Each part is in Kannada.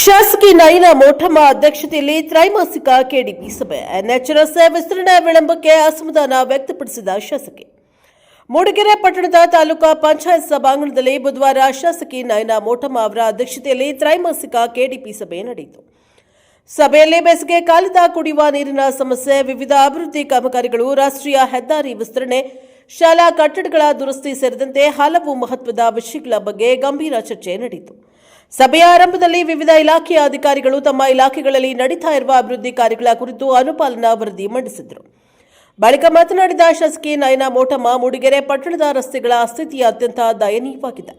ಶಾಸಕಿ ನಯನ ಮೋಠಮ್ಮ ಅಧ್ಯಕ್ಷತೆಯಲ್ಲಿ ತ್ರೈಮಾಸಿಕ ಕೆಡಿಪಿ ಸಭೆ. ಎನ್ಎಚ್ಎಸ್ ವಿಸ್ತರಣೆ ವಿಳಂಬಕ್ಕೆ ಅಸಮಾಧಾನ ವ್ಯಕ್ತಪಡಿಸಿದ ಶಾಸಕಿ. ಮೂಡಿಗೆರೆ ಪಟ್ಟಣದ ತಾಲೂಕಾ ಪಂಚಾಯತ್ ಸಭಾಂಗಣದಲ್ಲಿ ಬುಧವಾರ ಶಾಸಕಿ ನಯನ ಮೋಠಮ್ಮ ಅವರ ಅಧ್ಯಕ್ಷತೆಯಲ್ಲಿ ತ್ರೈಮಾಸಿಕ ಕೆಡಿಪಿ ಸಭೆ ನಡೆಯಿತು. ಸಭೆಯಲ್ಲಿ ಬೇಸಿಗೆ ಕಾಲದ ಕುಡಿಯುವ ನೀರಿನ ಸಮಸ್ಯೆ, ವಿವಿಧ ಅಭಿವೃದ್ಧಿ ಕಾಮಗಾರಿಗಳು, ರಾಷ್ಟ್ರೀಯ ಹೆದ್ದಾರಿ ವಿಸ್ತರಣೆ, ಶಾಲಾ ಕಟ್ಟಡಗಳ ದುರಸ್ತಿ ಸೇರಿದಂತೆ ಹಲವು ಮಹತ್ವದ ವಿಷಯಗಳ ಬಗ್ಗೆ ಗಂಭೀರ ಚರ್ಚೆ ನಡೆಯಿತು. ಸಭೆಯ ಆರಂಭದಲ್ಲಿ ವಿವಿಧ ಇಲಾಖೆಯ ಅಧಿಕಾರಿಗಳು ತಮ್ಮ ಇಲಾಖೆಗಳಲ್ಲಿ ನಡೀತಾ ಇರುವ ಅಭಿವೃದ್ಧಿ ಕಾರ್ಯಗಳ ಕುರಿತು ಅನುಪಾಲನಾ ವರದಿ ಮಂಡಿಸಿದರು. ಬಳಿಕ ಮಾತನಾಡಿದ ಶಾಸಕಿ ನಯನ ಮೋಟಮ್ಮ, ಮೂಡಿಗೆರೆ ಪಟ್ಟಣದ ರಸ್ತೆಗಳ ಸ್ಥಿತಿ ಅತ್ಯಂತ ದಯನೀಯವಾಗಿದೆ.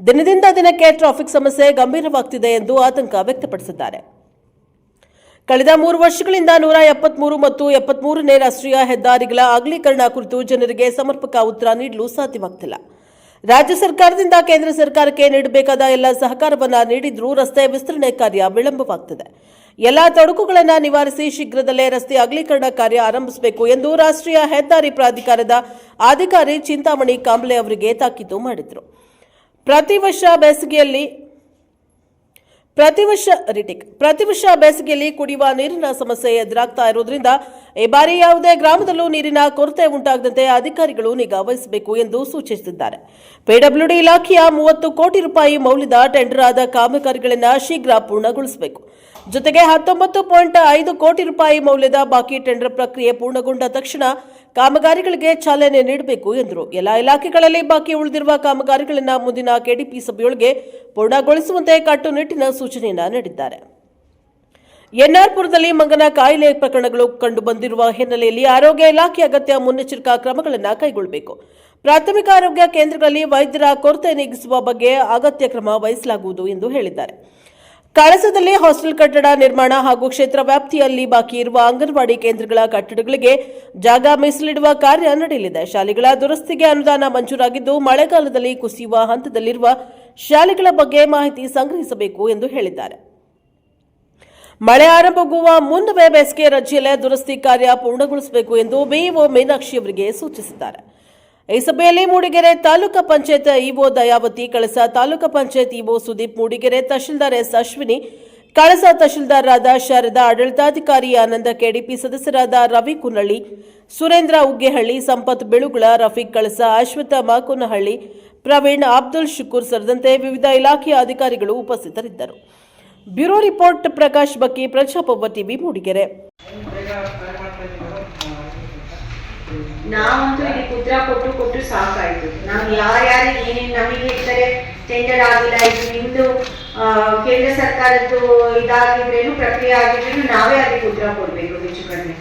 ದಿನದಿಂದ ದಿನಕ್ಕೆ ಟ್ರಾಫಿಕ್ ಸಮಸ್ಯೆ ಗಂಭೀರವಾಗ್ತಿದೆ ಎಂದು ಆತಂಕ ವ್ಯಕ್ತಪಡಿಸಿದ್ದಾರೆ. ಕಳೆದ ಮೂರು ವರ್ಷಗಳಿಂದ ನೂರ ಎಪ್ಪತ್ಮೂರು ಮತ್ತು ಎಪ್ಪತ್ಮೂರನೇ ರಾಷ್ಟ್ರೀಯ ಹೆದ್ದಾರಿಗಳ ಅಗಲೀಕರಣ ಕುರಿತು ಜನರಿಗೆ ಸಮರ್ಪಕ ಉತ್ತರ ನೀಡಲು ಸಾಧ್ಯವಾಗ್ತಿಲ್ಲ. ರಾಜ್ಯ ಸರ್ಕಾರದಿಂದ ಕೇಂದ್ರ ಸರ್ಕಾರಕ್ಕೆ ನೀಡಬೇಕಾದ ಎಲ್ಲ ಸಹಕಾರವನ್ನು ನೀಡಿದ್ರೂ ರಸ್ತೆ ವಿಸ್ತರಣೆ ಕಾರ್ಯ ವಿಳಂಬವಾಗ್ತಿದೆ. ಎಲ್ಲ ತೊಡಕುಗಳನ್ನು ನಿವಾರಿಸಿ ಶೀಘ್ರದಲ್ಲೇ ರಸ್ತೆ ಅಗಲೀಕರಣ ಕಾರ್ಯ ಆರಂಭಿಸಬೇಕು ಎಂದು ರಾಷ್ಟ್ರೀಯ ಹೆದ್ದಾರಿ ಪ್ರಾಧಿಕಾರದ ಅಧಿಕಾರಿ ಚಿಂತಾಮಣಿ ಕಾಂಬ್ಳೆ ಅವರಿಗೆ ತಾಕೀತು ಮಾಡಿದರು. ಪ್ರತಿ ವರ್ಷ ಬೇಸಿಗೆಯಲ್ಲಿ ಪ್ರತಿ ವರ್ಷ ರಿಟಿಕ್, ಪ್ರತಿ ವರ್ಷ ಬೇಸಿಗೆಯಲ್ಲಿ ಕುಡಿಯುವ ನೀರಿನ ಸಮಸ್ಯೆ ಎದುರಾಗ್ತಾ ಇರೋದ್ರಿಂದ ಈ ಬಾರಿ ಯಾವುದೇ ಗ್ರಾಮದಲ್ಲೂ ನೀರಿನ ಕೊರತೆ ಉಂಟಾಗದಂತೆ ಅಧಿಕಾರಿಗಳು ನಿಗಾ ವಹಿಸಬೇಕು ಎಂದು ಸೂಚಿಸಿದ್ದಾರೆ. ಪಿಡಬ್ಲ್ಯೂಡಿ ಇಲಾಖೆಯ ಮೂವತ್ತು ಕೋಟಿ ರೂಪಾಯಿ ಮೌಲ್ಯದ ಟೆಂಡರ್ ಆದ ಕಾಮಗಾರಿಗಳನ್ನು ಶೀಘ್ರ ಪೂರ್ಣಗೊಳಿಸಬೇಕು. ಜೊತೆಗೆ ಹತ್ತೊಂಬತ್ತು ಪಾಯಿಂಟ್ ಐದು ಕೋಟಿ ರೂಪಾಯಿ ಮೌಲ್ಯದ ಬಾಕಿ ಟೆಂಡರ್ ಪ್ರಕ್ರಿಯೆ ಪೂರ್ಣಗೊಂಡ ತಕ್ಷಣ ಕಾಮಗಾರಿಗಳಿಗೆ ಚಾಲನೆ ನೀಡಬೇಕು ಎಂದರು. ಎಲ್ಲ ಇಲಾಖೆಗಳಲ್ಲಿ ಬಾಕಿ ಉಳಿದಿರುವ ಕಾಮಗಾರಿಗಳನ್ನು ಮುಂದಿನ ಕೆಡಿಪಿ ಸಭೆಯೊಳಗೆ ಪೂರ್ಣಗೊಳಿಸುವಂತೆ ಕಟ್ಟುನಿಟ್ಟಿನ ಸೂಚನೆಯನ್ನು ನೀಡಿದ್ದಾರೆ. ಎನ್ಆರ್ಪುರದಲ್ಲಿ ಮಂಗನ ಕಾಯಿಲೆ ಪ್ರಕರಣಗಳು ಕಂಡುಬಂದಿರುವ ಹಿನ್ನೆಲೆಯಲ್ಲಿ ಆರೋಗ್ಯ ಇಲಾಖೆ ಅಗತ್ಯ ಮುನ್ನೆಚ್ಚರಿಕಾ ಕ್ರಮಗಳನ್ನು ಕೈಗೊಳ್ಳಬೇಕು. ಪ್ರಾಥಮಿಕ ಆರೋಗ್ಯ ಕೇಂದ್ರಗಳಲ್ಲಿ ವೈದ್ಯರ ಕೊರತೆ ನೀಗಿಸುವ ಬಗ್ಗೆ ಅಗತ್ಯ ಕ್ರಮ ವಹಿಸಲಾಗುವುದು ಎಂದು ಹೇಳಿದ್ದಾರೆ. ಕಳಸದಲ್ಲಿ ಹಾಸ್ಟೆಲ್ ಕಟ್ಟಡ ನಿರ್ಮಾಣ ಹಾಗೂ ಕ್ಷೇತ್ರ ವ್ಯಾಪ್ತಿಯಲ್ಲಿ ಬಾಕಿ ಇರುವ ಅಂಗನವಾಡಿ ಕೇಂದ್ರಗಳ ಕಟ್ಟಡಗಳಿಗೆ ಜಾಗ ಮೀಸಲಿಡುವ ಕಾರ್ಯ ನಡೆಯಲಿದೆ. ಶಾಲೆಗಳ ದುರಸ್ತಿಗೆ ಅನುದಾನ ಮಂಜೂರಾಗಿದ್ದು, ಮಳೆಗಾಲದಲ್ಲಿ ಕುಸಿಯುವ ಹಂತದಲ್ಲಿರುವ ಶಾಲೆಗಳ ಬಗ್ಗೆ ಮಾಹಿತಿ ಸಂಗ್ರಹಿಸಬೇಕು ಎಂದು ಹೇಳಿದ್ದಾರೆ. ಮಳೆ ಆರಂಭವಾಗುವ ಮುನ್ನವೇ ಬೇಸಿಗೆ ರಜೆಯಲ್ಲೇ ದುರಸ್ತಿ ಕಾರ್ಯ ಪೂರ್ಣಗೊಳಿಸಬೇಕು ಎಂದು ಬಿಇಒ ಮೀನಾಕ್ಷಿ ಅವರಿಗೆ ಸೂಚಿಸಿದ್ದಾರೆ. ಈ ಸಭೆಯಲ್ಲಿ Mudigere taluk panchayat EO Dayavathi, Kalasa taluk panchayat EO Sudeep, Mudigere tahsildar S Ashwini, Kalasa ತಹಶೀಲ್ದಾರರಾದ Sharada ಆಡಳಿತಾಧಿಕಾರಿ ಆನಂದ ಕೆಡಿಪಿ, ಸದಸ್ಯರಾದ ರವಿ ಕುನಳ್ಳಿ ಸುರೇಂದ್ರ ಉಗ್ಗೆಹಳ್ಳಿ, ಸಂಪತ್ ಬೆಳುಗುಳ, ರಫೀಕ್ ಕಳಸ ಅಶ್ವಥ ಮಾಕುನಹಳ್ಳಿ, ಪ್ರವೀಣ್ ಅಬ್ದುಲ್ ಶುಕೂರ್ ಸೇರಿದಂತೆ ವಿವಿಧ ಇಲಾಖೆಯ ಅಧಿಕಾರಿಗಳು ಉಪಸ್ಥಿತರಿದ್ದರು. ಬ್ಯೂರೋ ರಿಪೋರ್ಟ್ ಪ್ರಕಾಶ್ ಬಕ್ಕಿ ಪ್ರಜಾಪ್ರಭ ಟಿವಿ, ಮೂಡಿಗೆರೆ. ನಾವಂತೂ ಇಲ್ಲಿ ಪುತ್ರ ಕೊಟ್ಟು ಕೊಟ್ಟು ಸಾಕಾಯ್ತು. ನಾವು ಯಾರ್ಯಾರಿಗೆ ಏನೇನು ನಮಗೆ ಹೇಳ್ತಾರೆ ಟೆಂಡರ್ ಆಗಿಲ್ಲ, ಇದು ನಿಮ್ದು ಕೇಂದ್ರ ಸರ್ಕಾರದ್ದು ಇದಾಗಿದ್ರೇನು, ಪ್ರಕ್ರಿಯೆ ಆಗಿದ್ರೇನು, ನಾವೇ ಅದಕ್ಕೆ ಉತ್ತರ ಕೊಡ್ಬೇಕು ಹೆಚ್ಚು ಕಡಿಮೆ.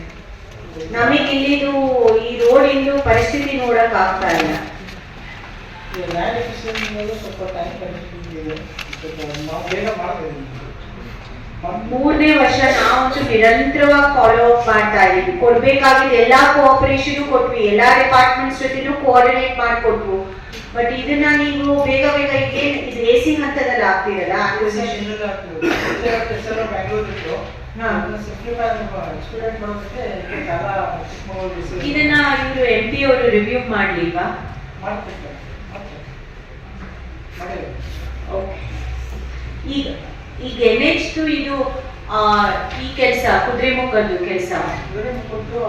ನಮಗೆ ಇಲ್ಲಿದು ಈ ರೋಡಿಂದು ಪರಿಸ್ಥಿತಿ ನೋಡಕ್ ಆಗ್ತಾ ಇಲ್ಲ. ಸ್ವಲ್ಪ ಟೈಮ್ ಬೇಗ ಮಾಡ್ಬೋದು ಮೂರನೇ ವರ್ಷ ನಾವಂತೂ ನಿರಂತರವಾಗಿ ಫಾಲೋ ಅಪ್ ಮಾಡ್ತಾ ಇದೀವಿ ಕೊಡ್ಬೇಕಾಗಿದ್ದ ಎಲ್ಲಾ ಕೋಆಪರೇಷನ್ ಕೊಟ್ವಿ ಎಲ್ಲಾ ಡಿಪಾರ್ಟ್ಮೆಂಟ್ಸ್ ಜೊತೆನೂ ಕೋಆರ್ಡಿನೇಟ್ ಮಾಡ್ಕೊಟ್ವು. ಬಟ್ ಇದನ್ನ ನೀವು ಬೇಗ ಬೇಗ ಏನ್ ಇದು ಎಸಿ ಹಂತದಲ್ಲಿ ಆಗ್ತಿರಲ್ಲ? ಇದನ್ನ ಇವರು ಎಂ ಪಿ ಅವರು ರಿವ್ಯೂ ಮಾಡ್ಲಿಲ್ವಾ? ಈಗ ಈಗ ಎನ್ ಎಚ್ ಇದು ಆ, ಈ ಕೆಲಸ ಕುದುರೆಮುಖದ್ದು ಕೆಲಸ. ಕೊಟ್ಟು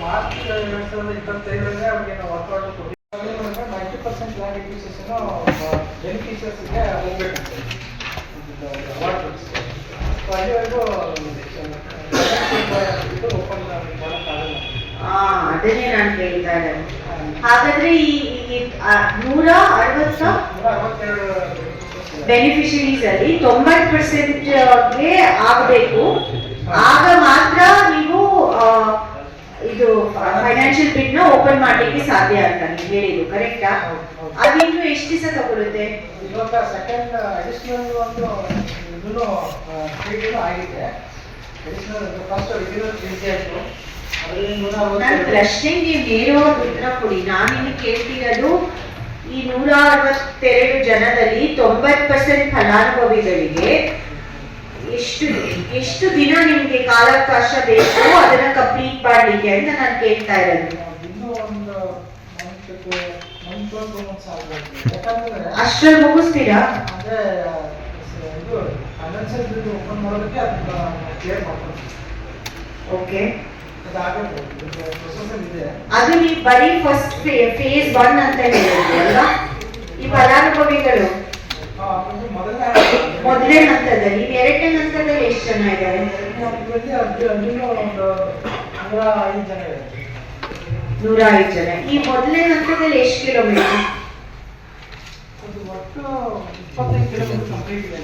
ಮಾರ್ಚ್ ಎರಡು ಸಾವಿರದ ಇಪ್ಪತ್ತೈದರಲ್ಲಿ ಅವ್ರಿಗೆ ನಾವು ವರ್ಕೌಟ್ ಕೊಟ್ಟಿದ್ದೀವಿ ನೈಂಟಿ ಪರ್ಸೆಂಟ್ ಲ್ಯಾಂಡ್ ಎಕ್ವಿಷನ್ ಬೆನಿಫಿಷರ್ಸ್ಗೆ ಹೋಗ್ಬೇಕಂತೆ ಅವಾರ್ಡ್ ಸೊ ಅಲ್ಲಿವರೆಗೂ ಓಪನ್ ಮಾಡೋಕ್ಕಾಗಲ್ಲ ಅದನ್ನೇ ನಾನು ಕೇಳ್ತಾ ಇರೋದು ಹಾಗಾದ್ರೆ ಈ ನೂರ ಅರವತ್ತ? ನೂರ ಅರವತ್ತೆರಡು ಬೆನಿಫಿಷರೀಸ್ ಅಲ್ಲಿ ತೊಂಬತ್ ಪರ್ಸೆಂಟ್ಗೆ ಆಗಬೇಕು. ಆಗ ಮಾತ್ರ ನೀವು ಇದು ಫೈನಾನ್ಷಿಯಲ್ ಬಿಟ್ನ ಓಪನ್ ಮಾಡ್ಲಿಕ್ಕೆ ಸಾಧ್ಯ ಅಂತ ನೀವು ಹೇಳಿದ್ರು ಕರೆಕ್ಟಾ. ಅದಿನ್ನು ಎಷ್ಟು ದಿವಸ ತಗೊಳ್ಳುತ್ತೆ ಇವಾಗ ಸೆಕೆಂಡ್ ಅಡಿಷನಲ್ ಒಂದು ಇದನ್ನು ಟ್ರೀಟ್ಮೆಂಟ್ ಆಗಿದೆ. ಅಡಿಷನಲ್ ಫಸ್ಟ್ ರೆಗ್ಯುಲರ್ ಚಿಂತೆ ಆಯಿತು ಅರವತ್ತೆರಡು ಪ್ರಶ್ನೆಗೆ ನೇರವಾಗಿ ಉತ್ತರ ಕೊಡಿ. ನಾನಿನ್ನು ಕೇಳ್ತಿರೋದು ಈ ನೂರ ಅರವತ್ತೆರಡು ಜನದಲ್ಲಿ ತೊಂಬತ್ ಪರ್ಸೆಂಟ್ ಫಲಾನುಭವಿಗಳಿಗೆ ಎಷ್ಟು ಎಷ್ಟು ದಿನ ನಿಮ್ಗೆ ಕಾಲಾವಕಾಶ ಬೇಕು ಅದನ್ನ ಕಂಪ್ಲೀಟ್ ಮಾಡ್ಲಿಕ್ಕೆ ಅಂತ ನಾನು ಕೇಳ್ತಾ ಇರೋದು. ಅಷ್ಟ್ರಲ್ಲಿ ಮುಗಿಸ್ತೀರಾ? ಓಕೆ ಅದು ನೀವು ಬರೀ ಫಸ್ಟ್ ಫೇಸ್ ಒನ್ ಅಂತ ಹೇಳಿದ್ರಲ್ಲ ಈ ಫಲಾನುಭವಿಗಳು. ಮೊದಲನೇ ಹಂತದಲ್ಲಿ ಎರಡನೇ ಹಂತದಲ್ಲಿ ಎಷ್ಟು ಜನ ಇದ್ದಾರೆ? ನೂರ ಐದು ಜನ. ಈ ಮೊದಲನೇ ಹಂತದಲ್ಲಿ ಎಷ್ಟು ಕಿಲೋಮೀಟರ್ ಇಪ್ಪತ್ತೈದು ಕಿಲೋಮೀಟರ್ ಕಂಪ್ಲೀಟ್ ಇದೆ.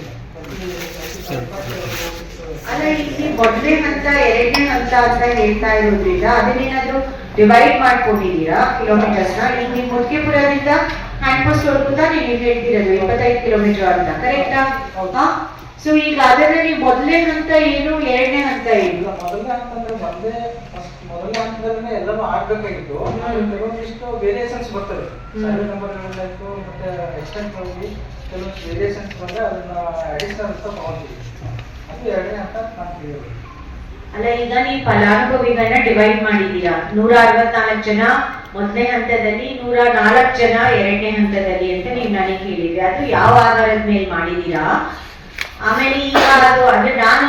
ಅಲ್ಲ ಇಲ್ಲಿ ಮೊದಲನೇ ಹಂತ ಎರಡನೇ ಹಂತ ಅಂತ ಹೇಳ್ತಾ ಇರೋದ್ರಿಂದ ಅದನ್ನೇನಾದ್ರೂ ಡಿವೈಡ್ ಮಾಡ್ಕೊಂಡಿದ್ದೀರಾ ಕಿಲೋಮೀಟರ್ಸ್ನ? ಈಗ ನೀವು ಮುದ್ಕೆಪುರದಿಂದ ಹ್ಯಾಂಡ್ ಪೋಸ್ಟ್ ವರ್ಗು ತಾನೇ ನೀವು ಹೇಳ್ತಿರೋದು ಇಪ್ಪತ್ತೈದು ಕಿಲೋಮೀಟರ್ ಅಂತ ಕರೆಕ್ಟಾ. ಸೊ ಈಗ ಅದನ್ನ ನೀವು ಮೊದಲನೇ ಹಂತ ಏನು ಎರಡನೇ ಹಂತ ಏನು? ಮೊದಲನೇ ಅಂತಂದ್ರೆ ಒಂದೇ first ಮೊದಲನೇ ಹಂತದಲ್ಲೇ ಎಲ್ಲ ಆಗ್ಬೇಕಾಗಿತ್ತು. ಕೆಲವೊಂದಿಷ್ಟು ವೇರಿಯೇಷನ್ಸ್ ಬರ್ತವೆ. ಸರ್ವೆ ನಂಬರ್ ಮತ್ತೆ ಎಕ್ಸ್ಟೆಂಟ್ ಹೋಗಿ ಕೆಲವೊಂದು ವೇರಿಯೇಷನ್ಸ್ ಬಂದ್ರೆ ಅದನ್ನ ಅಡಿಷನಲ್ ಅಂತ ತಗೊಂತೀವಿ ಅಲ್ಲ, ಈಗ ನೀವು ಫಲಾನುಭವಿಗಳನ್ನ ಡಿವೈಡ್ ಮಾಡಿದೀರಾ ನೂರ ಅರವತ್ನಾಲ್ಕು ಜನ, ಮೊದಲನೇ ಹಂತದಲ್ಲಿ ನೂರ ನಾಲ್ಕು ಜನ, ಎರಡನೇ ಹಂತದಲ್ಲಿ ಅಂತ ನೀವು ನನಗೆ ಹೇಳಿದ್ರಿ. ಅದು ಯಾವ ಆಧಾರದ ಮೇಲೆ ಮಾಡಿದೀರಾ ಆಮೇಲೆ ಈಗ ಅದು ಅಂದ್ರೆ ನಾನು